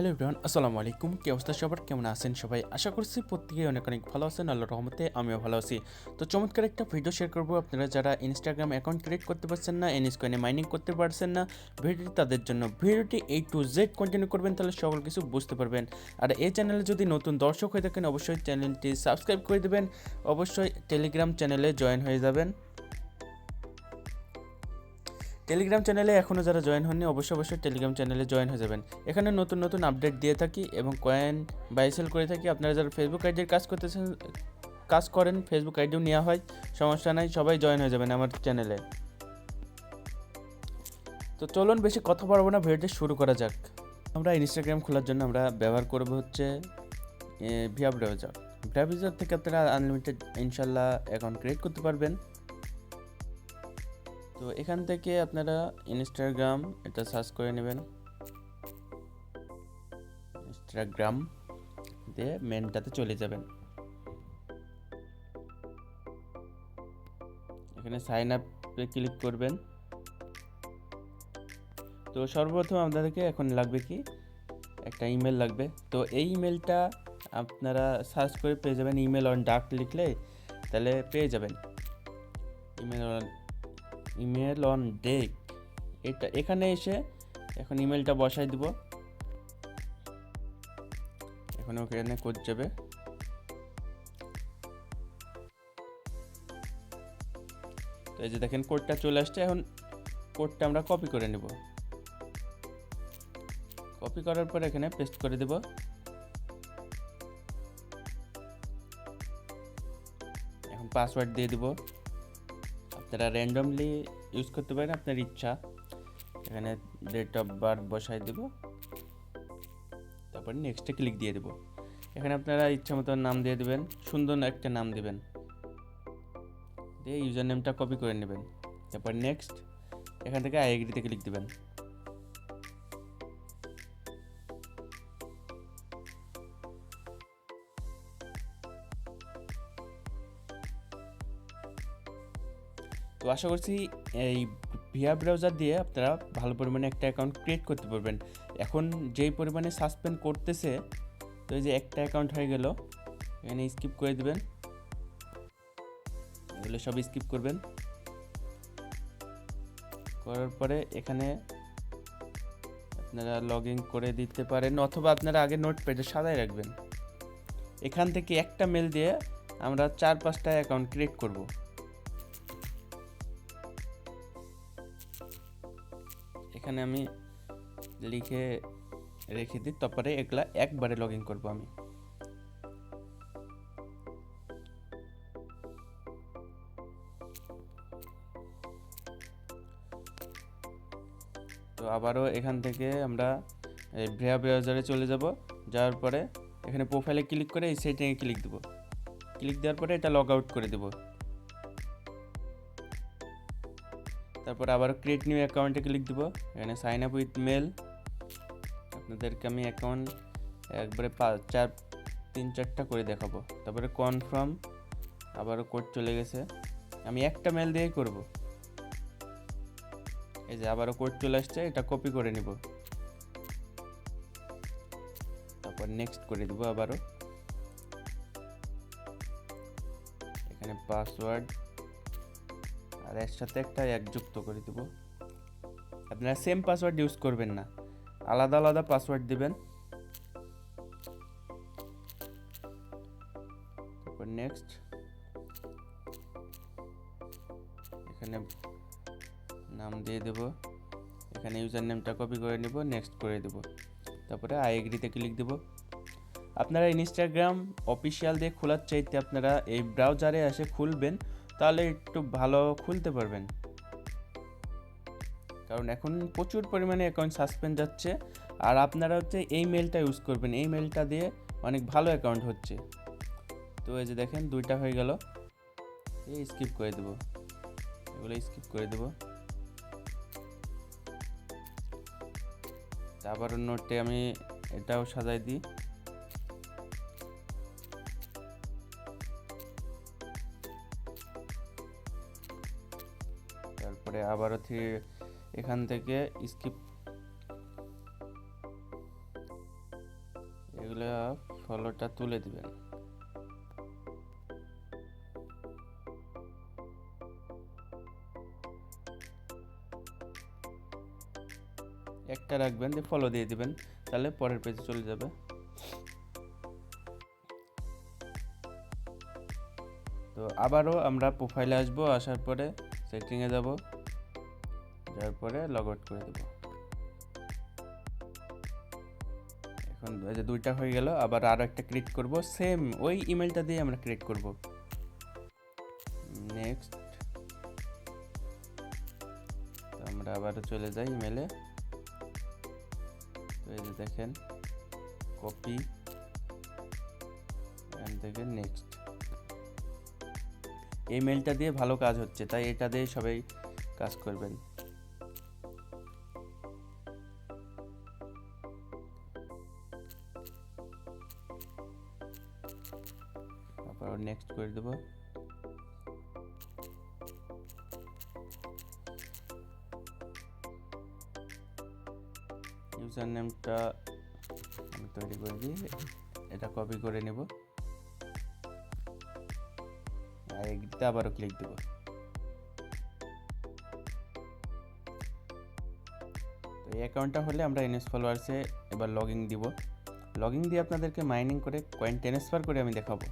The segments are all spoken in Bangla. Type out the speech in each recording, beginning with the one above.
হ্যালো এভরিওয়ান, আসসালামু আলাইকুম। কি অবস্থা সবার? কেমন আছেন সবাই? আশা করছি প্রত্যেকেই অনেক অনেক ভালো আছেন। আল্লাহর রহমতে আমিও ভালো আছি। তো চমৎকার একটা ভিডিও শেয়ার করব। আপনারা যারা ইনস্টাগ্রাম অ্যাকাউন্ট ক্রিয়েট করতে পারছেন না এনএস কয়েনে মাইনিং করতে পারছেন না, ভিডিওটি তাদের জন্য ভিডিওটি এই টু জেড কন্টিনিউ করবেন, তাহলে সকল কিছু বুঝতে পারবেন। আর এই চ্যানেলে যদি নতুন দর্শক হয়ে থাকেন, অবশ্যই চ্যানেলটি সাবস্ক্রাইব করে দেবেন। অবশ্যই টেলিগ্রাম চ্যানেলে জয়েন হয়ে যাবেন। টেলিগ্রাম চ্যানেলে এখনও যারা জয়েন হননি, অবশ্যই অবশ্যই টেলিগ্রাম চ্যানেলে জয়েন হয়ে যাবেন। এখানে নতুন নতুন আপডেট দিয়ে থাকি এবং কয়েন বাইসেল করে থাকি। আপনারা যারা ফেসবুক আইডির কাজ করতেছেন, কাজ করেন ফেসবুক আইডিও নেওয়া হয়, সমস্যা নাই, সবাই জয়েন হয়ে যাবেন আমার চ্যানেলে। তো চলুন বেশি কথা বলব না, ভিডিওটি শুরু করা যাক। আমরা ইনস্টাগ্রাম খোলার জন্য আমরা ব্যবহার করব হচ্ছে ভিয়া ব্রাউজার ব্রাউজার থেকে আপনারা আনলিমিটেড ইনশাল্লাহ অ্যাকাউন্ট ক্রিয়েট করতে পারবেন। তো এখান থেকে আপনারা ইনস্টাগ্রাম এটা সার্চ করে নেবেন। ইনস্টাগ্রাম দিয়ে মেনটাতে চলে যাবেন। এখানে সাইন আপে ক্লিক করবেন। তো সর্বপ্রথম আপনাদেরকে এখন লাগবে কি? একটা ইমেল লাগবে। তো এই ইমেলটা আপনারা সার্চ করে পেয়ে যাবেন। ইমেল অন ডাক লিখলে তাহলে পেয়ে যাবেন। Email on email on deck এটা, এখানে এসে এখন ইমেলটা বসাই দিব। এখন ওখানে কোড যাবে। তো এই যে দেখেন, কোডটা চলে আসছে। এখন কোডটা আমরা কপি করে নেব। কপি করার পর এখানে পেস্ট করে দেব। এখন পাসওয়ার্ড দিয়ে দিব। আপনারা র্যান্ডমলি ইউজ করতে পারেন আপনার ইচ্ছা। এখানে ডেট অফ বার্থ বসাই দেব। তারপর নেক্সটে ক্লিক দিয়ে দেব। এখানে আপনারা ইচ্ছা মতো নাম দিয়ে দেবেন, সুন্দর একটা নাম দেবেন। দিয়ে ইউজার নেমটা কপি করে নেবেন। তারপর নেক্সট এখান থেকে আই ক্লিক দেবেন। তো আশা করছি এই ভিয়া ব্রাউজার দিয়ে আপনারা ভালো পরিমাণে একটা অ্যাকাউন্ট ক্রিয়েট করতে পারবেন। এখন যেই পরিমাণে সাসপেন্ড করতেছে, তো এই যে একটা অ্যাকাউন্ট হয়ে গেল, এখানে স্কিপ করে দেবেন। এগুলো সব স্কিপ করবেন। করার পরে এখানে আপনারা লগ ইন করে দিতে পারেন, অথবা আপনারা আগে নোট পেজে সাজায় রাখবেন। এখান থেকে একটা মেল দিয়ে আমরা চার পাঁচটা অ্যাকাউন্ট ক্রিয়েট করব। এখানে আমি লিখে রেখে দিই, তারপরে এগুলা একবারে লগ ইন করব আমি। তো আবারও এখান থেকে আমরা ভ্রেয়া ব্রাউজারে চলে যাব, যাওয়ার পরে এখানে প্রোফাইলে ক্লিক করে এই সেটিংয়ে ক্লিক দেবো। ক্লিক দেওয়ার পরে এটা লগ আউট করে দেবো। তারপর আবার ক্রিয়েট নিউ অ্যাকাউন্টে ক্লিক দেবো। এখানে সাইন আপ উইথ মেল আপনাদেরকে আমি অ্যাকাউন্ট একবারে পাঁচ, চার, তিন, চারটা করে দেখাবো। তারপরে কনফার্ম আবারও কোড চলে গেছে। আমি একটা মেল দিয়েই করব। এই যে আবারও কোড চলে আসছে, এটা কপি করে নিব। তারপর নেক্সট করে দিব আবারও। এখানে পাসওয়ার্ড আর এর সাথে একটা এক যুক্ত করে দেব। আপনারা সেম পাসওয়ার্ড ইউজ করবেন না। আলাদা আলাদা পাসওয়ার্ড দিবেন। তারপর নেক্সট এখানে নাম দিয়ে দেব। এখানে ইউজার নেমটা কপি করে নেব নেক্সট করে দেব। তারপরে আই এগ্রিতে ক্লিক দেব। আপনারা ইনস্টাগ্রাম অফিসিয়াল দিয়ে খোলার চাইতে আপনারা এই ব্রাউজারে এসে খুলবেন। তাহলে একটু ভালো খুলতে পারবেন। কারণ এখন প্রচুর পরিমাণে অ্যাকাউন্ট সাসপেন্ড যাচ্ছে। আর আপনারা হচ্ছে এই মেলটা ইউজ করবেন। এই মেলটা দিয়ে অনেক ভালো অ্যাকাউন্ট হচ্ছে। তো এই যে দেখেন, দুইটা হয়ে গেল। এই স্কিপ করে দেবো। এগুলো স্কিপ করে দেবো। আবার নোটে আমি এটাও সাজাই দিই। আবারও এখান থেকে স্কিপ এগুলো ফলোটা তুলে দিবেন। একটা রাখবেন, দিয়ে ফলো দিয়ে দিবেন, তাহলে পরের পেজে চলে যাবে। তো আবারও আমরা প্রোফাইলে আসব, আসার পরে সেটিংয়ে যাব। যাওয়ার পরে লগ আউট করে দেবো। এখন যে দুইটা হয়ে গেল, আবার আরও একটা ক্রিয়েট করব। সেম ওই ইমেলটা দিয়ে আমরা ক্রিয়েট করব। নেক্সট আমরা আবারও চলে যাই ইমেলে তো এই যে দেখেন কপি এখান থেকে নেক্সট এই মেলটা দিয়ে ভালো কাজ হচ্ছে, তাই এটা দিয়ে সবাই কাজ করবেন। তারপর নেক্সট করে দেবো। ইউজার নেমটা আমি তৈরি করে দিই, এটা কপি করে নেব। আর এগিতে আবারও ক্লিক দেব। এই অ্যাকাউন্টটা হলে আমরা এনএস ফলোয়ার্সে এবার লগইন দিব। লগইন দিয়ে আপনাদেরকে মাইনিং করে কয়েন ট্রান্সফার করে আমি দেখাবো।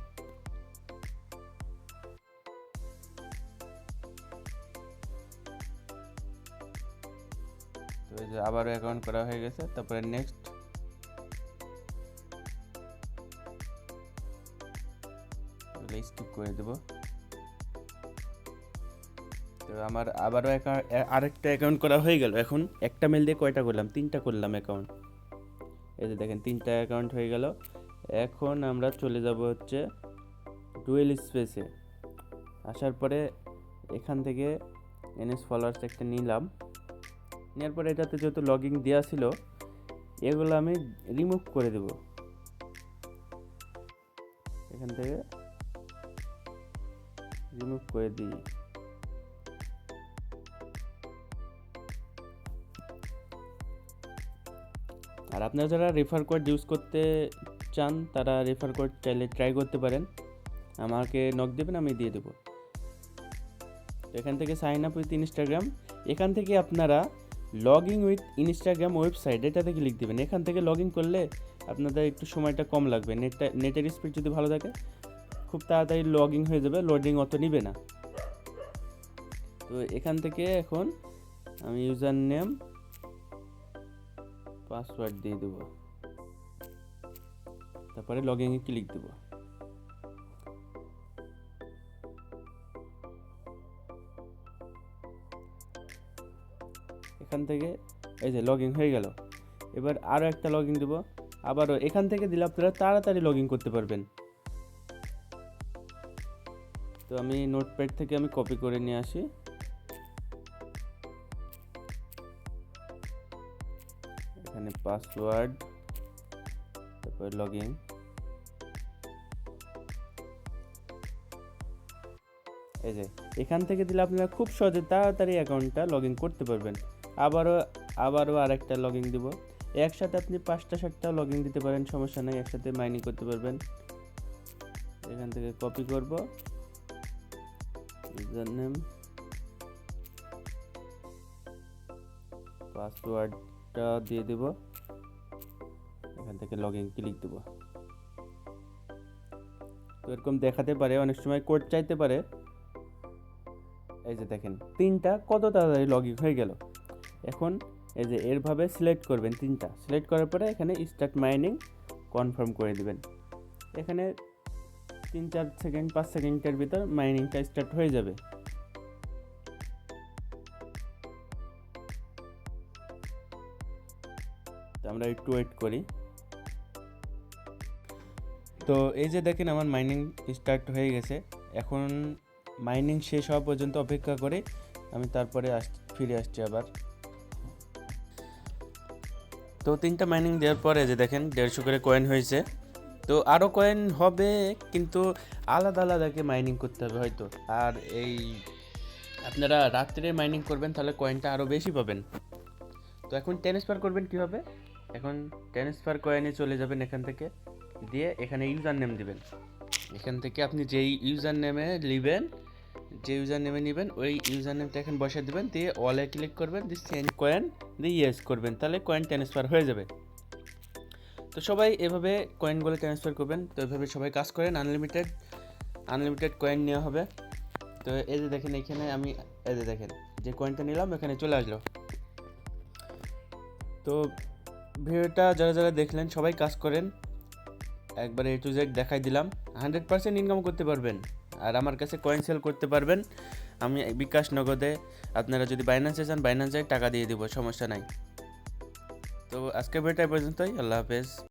তো এই যে আবারও অ্যাকাউন্ট করা হয়ে গেছে, তারপরে নেক্সট স্কিপ করে দেব। তো আমার আবারও আরেকটা অ্যাকাউন্ট করা হয়ে গেল এখন। একটা মেল দিয়ে কয়টা করলাম? তিনটা করলাম অ্যাকাউন্ট এই যে দেখেন, তিনটা অ্যাকাউন্ট হয়ে গেল। এখন আমরা চলে যাব হচ্ছে ডুয়েল স্পেসে আসার পরে এখান থেকে এনএস ফলোয়ার্স একটা নিলাম। নেওয়ার পরে এটাতে যেহেতু লগইন দেওয়া ছিল, এগুলো আমি রিমুভ করে দেব। এখান থেকে রিমুভ করে দিই। আর আপনারা যারা রেফার কোড ইউজ করতে চান, তারা রেফার কোড চাইলে ট্রাই করতে পারেন। আমাকে নক দেবেন, আমি দিয়ে দেবো। তো এখান থেকে সাইন আপ উইথ ইনস্টাগ্রাম এখান থেকে আপনারা log in with Instagram website এটাতে ক্লিক দেবেন। এখান থেকে লগ ইন করলে আপনাদের একটু সময়টা কম লাগবে। নেটটা নেটের স্পিড যদি ভালো থাকে, খুব তাড়াতাড়ি লগ ইন হয়ে যাবে লোডিং অত নিবে না। তো এখান থেকে এখন আমি ইউজার নেম পাসওয়ার্ড দিয়ে দেবো। তারপরে লগ ইনে ক্লিক দেবো। এখান থেকে এই যে লগ ইন হয়ে গেল। এবার আরও একটা লগ ইন দেবো। আবারও এখান থেকে দিলে আপনারা তাড়াতাড়ি লগ ইন করতে পারবেন। তো আমি নোটপ্যাড থেকে আমি কপি করে নিয়ে আসি। এখানে পাসওয়ার্ড তারপর লগ ইন এই যে, এখান থেকে দিলে আপনারা খুব সহজে তাড়াতাড়ি অ্যাকাউন্টটা লগ ইন করতে পারবেন। আবারও আবারও আরেকটা লগ ইন দিব। একসাথে আপনি পাঁচটা, সাতটা লগ ইন দিতে পারেন, সমস্যা নেই, একসাথে মাইনিং করতে পারবেন। এখান থেকে কপি করব। নেম পাসওয়ার্ডটা দিয়ে দেব। এখান থেকে লগ ইন ক্লিক দেব। তো এরকম দেখাতে পারে, অনেক সময় কোড চাইতে পারে। এই যে দেখেন, তিনটা কত তাড়াতাড়ি লগ ইন হয়ে গেল। এখন এই যে এরভাবে সিলেক্ট করবেন তিনটা। সিলেক্ট করার পরে এখানে স্টার্ট মাইনিং কনফার্ম করে দিবেন। এখানে তিন, চার সেকেন্ড পাঁচ সেকেন্ডের ভিতর মাইনিংটা স্টার্ট হয়ে যাবে। আমরা একটু ওয়েট করি। তো এই যে দেখেন আমার মাইনিং স্টার্ট হয়ে গেছে। এখন মাইনিং শেষ হওয়া পর্যন্ত অপেক্ষা করে আমি তারপরে আস, ফিরে আসছি আবার। তো তিনটা মাইনিং দেওয়ার পরে যে দেখেন দেড়শো করে কয়েন হয়েছে। তো আরও কয়েন হবে, কিন্তু আলাদা আলাদাকে মাইনিং করতে হবে হয়তো। আর এই আপনারা রাত্রে মাইনিং করবেন, তাহলে কয়েনটা আরও বেশি পাবেন। তো এখন ট্রান্সফার করবেন কীভাবে? এখন ট্রান্সফার কয়েনে চলে যাবেন এখান থেকে। দিয়ে এখানে ইউজার নেম দিবেন। এখান থেকে আপনি যেই ইউজার নেমে নেবেন, যে ইউজার নেমে নেবেন, ওই ইউজার নেমটা এখন বসে দিবেন। দিয়ে ওয়ালে ক্লিক করবেন, দিয়ে সেন্ড কয়েন দিয়ে ইয়েস করবেন। তাহলে কয়েন ট্রান্সফার হয়ে যাবে। তো সবাই এভাবে কয়েনগুলো ট্রান্সফার করবেন। তো এভাবে সবাই কাজ করেন। আনলিমিটেড আনলিমিটেড কয়েন নেওয়া হবে। তো এই যে দেখেন, এখানে আমি, এই যে দেখেন, যে কয়েনটা নিলাম, এখানে চলে আসলো। তো ভিডিওটা যারা যারা দেখলেন, সবাই কাজ করেন। একবার এ টু জেড দেখাই দিলাম। হান্ড্রেড পার্সেন্ট ইনকাম করতে পারবেন। আর আমার কাছে কয়েন সেল করতে পারবেন। আমি বিকাশ নগদে আপনারা যদি বাইন্যান্সে চান বাইন্যান্সে টাকা দিয়ে দেবো, সমস্যা নাই। তো আজকের ভিডিওটা পর্যন্তই। আল্লাহ হাফেজ।